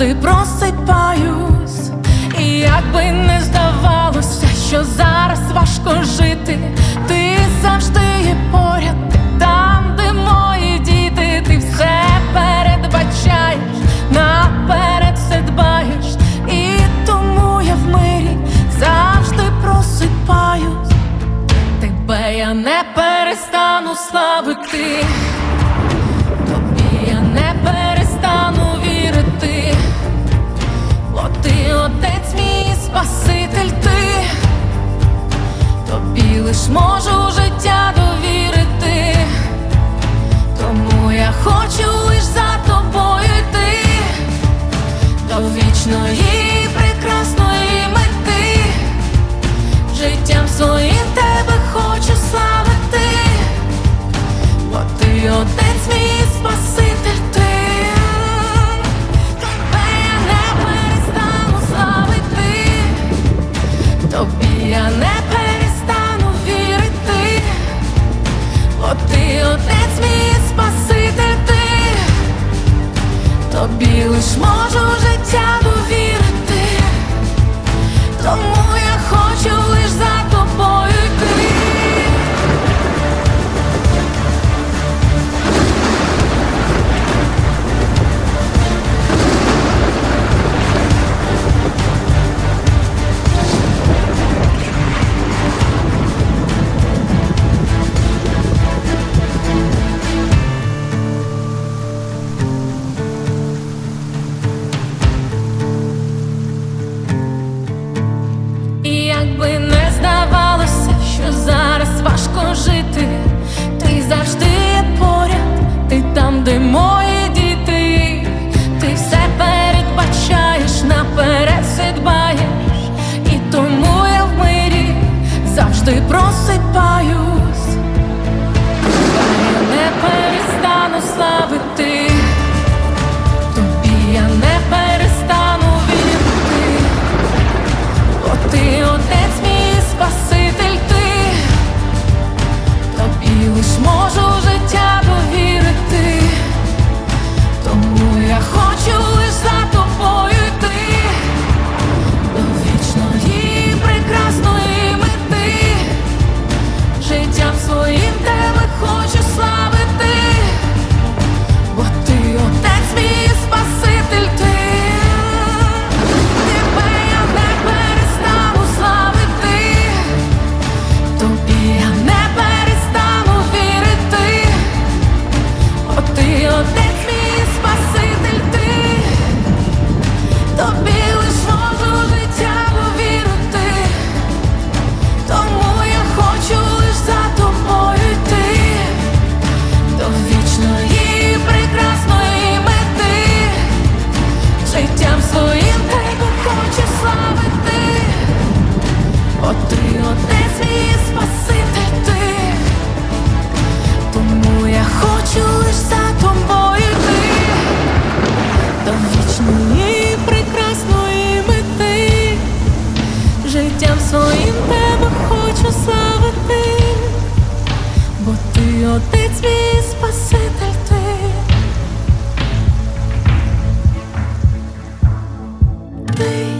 завжди просипаюсь, і як би не здавалося, що зараз важко жити, ти завжди є поряд, там, де мої діти, ти все передбачаєш, наперед все і тому я в мирі завжди просипаюсь, тебе я не перестану славити. Бо ти отець мій спаситель ти, тому я хочу за тобою йти до вічної прекрасної мети, життям своїм тебе хочу славити, бо ти отець мій спаситель ти. ти.